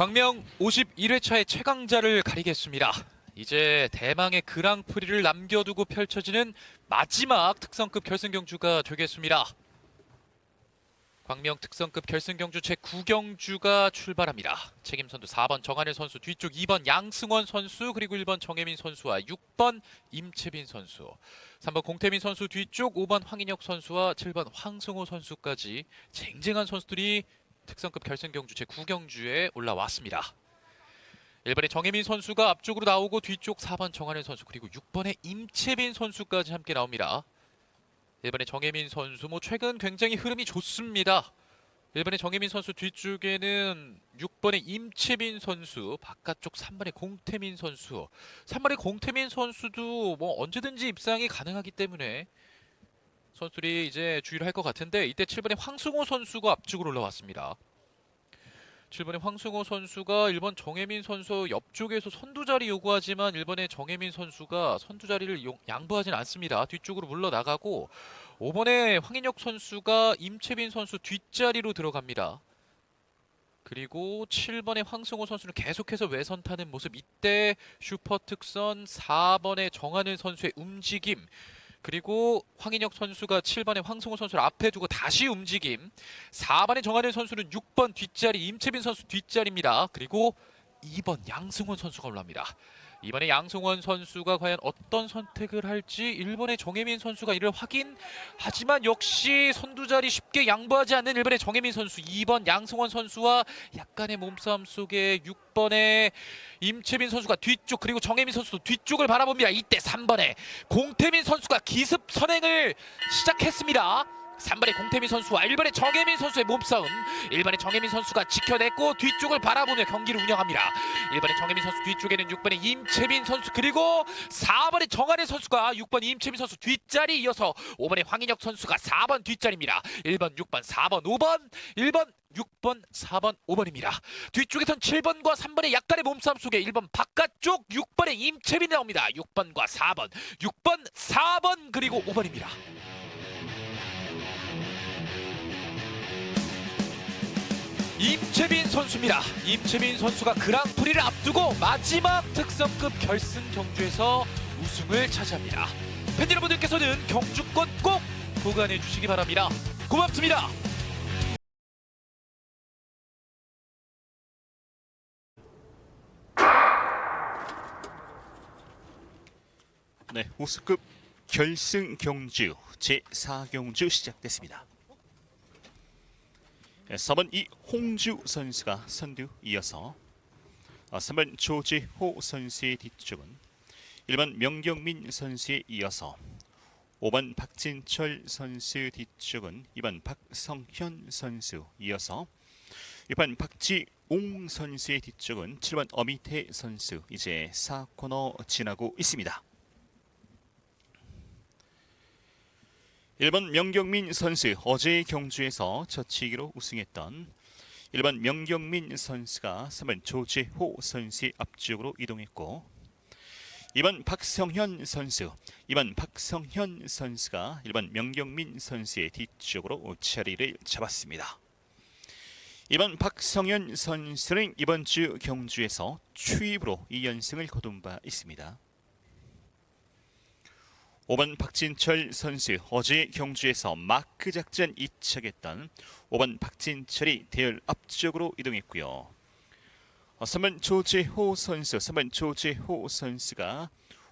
광명 51회차의 최강자를 가리겠습니다. 이제 대망의 그랑프리를 남겨두고 펼쳐지는 마지막 특성급 결승 경주가 되겠습니다. 광명 특성급 결승 경주 제9경주가 출발합니다. 책임 선수 4번 정한일 선수, 뒤쪽 2번 양승원 선수, 그리고 1번 정혜민 선수와 6번 임채빈 선수, 3번 공태민 선수 뒤쪽 5번 황인혁 선수와 7번 황승호 선수까지 쟁쟁한 선수들이 특성급 결승 경주 제9경주에 올라왔습니다. 1번의 정혜민 선수가 앞쪽으로 나오고 뒤쪽 4번 정한일 선수 그리고 6번의 임채빈 선수까지 함께 나옵니다. 1번의 정혜민 선수 뭐 최근 굉장히 흐름이 좋습니다. 1번의 정혜민 선수 뒤쪽에는 6번의 임채빈 선수, 바깥쪽 3번의 공태민 선수. 3번의 공태민 선수도 뭐 언제든지 입상이 가능하기 때문에 선수들이 이제 주의를 할 것 같은데 이때 7번의 황승호 선수가 앞쪽으로 올라왔습니다. 7번의 황승호 선수가 1번 정혜민 선수 옆쪽에서 선두 자리 요구하지만 1번의 정혜민 선수가 선두 자리를 용- 양보하진 않습니다. 뒤쪽으로 물러나가고 5번의 황인혁 선수가 임채빈 선수 뒷자리로 들어갑니다. 그리고 7번의 황승호 선수는 계속해서 외선 타는 모습 이때 슈퍼 특선 4번의 정하늘 선수의 움직임 그리고 황인혁 선수가 7번의 황승호 선수를 앞에 두고 다시 움직임 4번의 정하늘 선수는 6번 뒷자리 임채빈 선수 뒷자리입니다. 그리고 2번 양승원 선수가 올라옵니다. 이번에 양승원 선수가 과연 어떤 선택을 할지 1번의 정혜민 선수가 이를 확인 하지만 역시 선두 자리 쉽게 양보하지 않는 1번의 정혜민 선수 2번 양승원 선수와 약간의 몸싸움 속에 6번의 임채빈 선수가 뒤쪽 그리고 정혜민 선수도 뒤쪽을 바라봅니다. 이때 3번에 공태민 선수가 기습 선행을 시작했습니다. 3번의 공태민 선수와 1번의 정혜민 선수의 몸싸움. 1번의 정혜민 선수가 지켜냈고 뒤쪽을 바라보며 경기를 운영합니다. 1번의 정혜민 선수 뒤쪽에는 6번의 임채빈 선수 그리고 4번의 정한혜 선수가 6번 임채빈 선수 뒷자리 이어서 5번의 황인혁 선수가 4번 뒷자리입니다. 1번 6번 4번 5번 1번 6번 4번 5번입니다. 뒤쪽에선 7번과 3번의 약간의 몸싸움 속에 1번 바깥쪽 6번의 임채빈이 나옵니다. 6번과 4번 6번 4번 그리고 5번입니다 임채빈 선수입니다. 임채빈 선수가 그랑프리를 앞두고 마지막 특성급 결승 경주에서 우승을 차지합니다. 팬 여러분들께서는 경주권 꼭 보관해 주시기 바랍니다. 고맙습니다. 네, 우승급 결승 경주 제 4경주 시작됐습니다. 네, 4번 이 홍주 선수가 선두 이어서 어, 3번 조재호 선수의 뒤쪽은 1번 명경민 선수에 이어서 5번 박진철 선수 뒤쪽은 2번 박성현 선수 이어서 6번 박지옹 선수의 뒤쪽은 7번 어미태 선수 이제 4코너 지나고 있습니다. 1번 명경민 선수 어제 경주에서 저치기로 우승했던 1번 명경민 선수가 3번 조재호 선수의 앞쪽으로 이동했고 2번 박성현 선수 2번 박성현 선수가 1번 명경민 선수의 뒤쪽으로 자리를 잡았습니다. 이번 박성현 선수는 이번 주 경주에서 추입으로 2연승을 거둔 바 있습니다. 5번 박진철 선수 어제 경주에서 마크 작전 이착했던 5번 박진철이 대열 앞쪽으로 이동했고요. 어, 3번 조재호 선수, 3번 조재호 선수가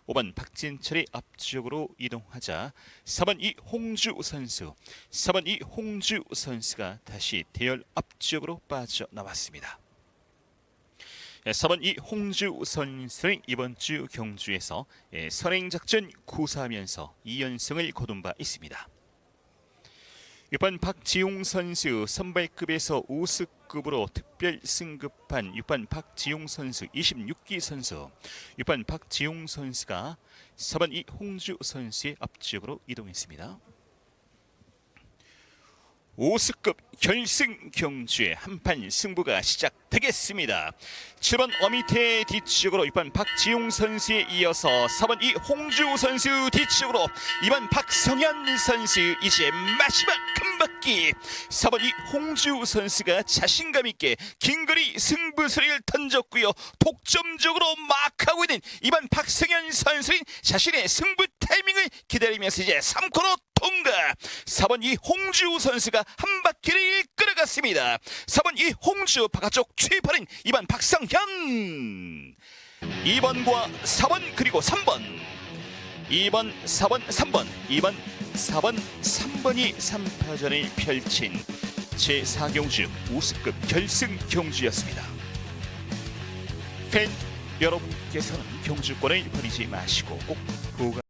5번 박진철이 앞쪽으로 이동하자 4번 이 홍주 선수, 4번 이 홍주 선수가 다시 대열 앞쪽으로 빠져나왔습니다. 예, 4번 이 홍주 선수는 이번 주 경주에서 예, 선행작전 구사하면서 2연승을 거둔 바 있습니다. 6번 박지용 선수 선발급에서 우수급으로 특별 승급한 6번 박지용 선수 26기 선수 6번 박지용 선수가 4번 이 홍주 선수의 앞쪽으로 이동했습니다. 5수급 결승 경주의 한판 승부가 시작되겠습니다. 7번 어미태 뒤쪽으로 6번 박지용 선수에 이어서 4번 이 홍주 선수 뒤쪽으로 2번 박성현 선수 이제 마지막 큰한 바퀴 4번 이 홍주 선수가 자신감 있게 긴거리 승부수를 던졌고요 독점적으로 막 하고 있는 이번 박승현 선수는 자신의 승부 타이밍을 기다리면서 이제 3코너 통과 4번 이 홍주 선수가 한 바퀴를 끌어갔습니다. 4번 이 홍주 바깥쪽 최파른 이번 박상현. 2번과 4번 그리고 3번. 2번, 4번, 3번, 2번, 4번, 3번이 3파전을 펼친 제4경주 우승급 결승 경주였습니다. 팬 여러분께서는 경주권을 버리지 마시고 꼭 보관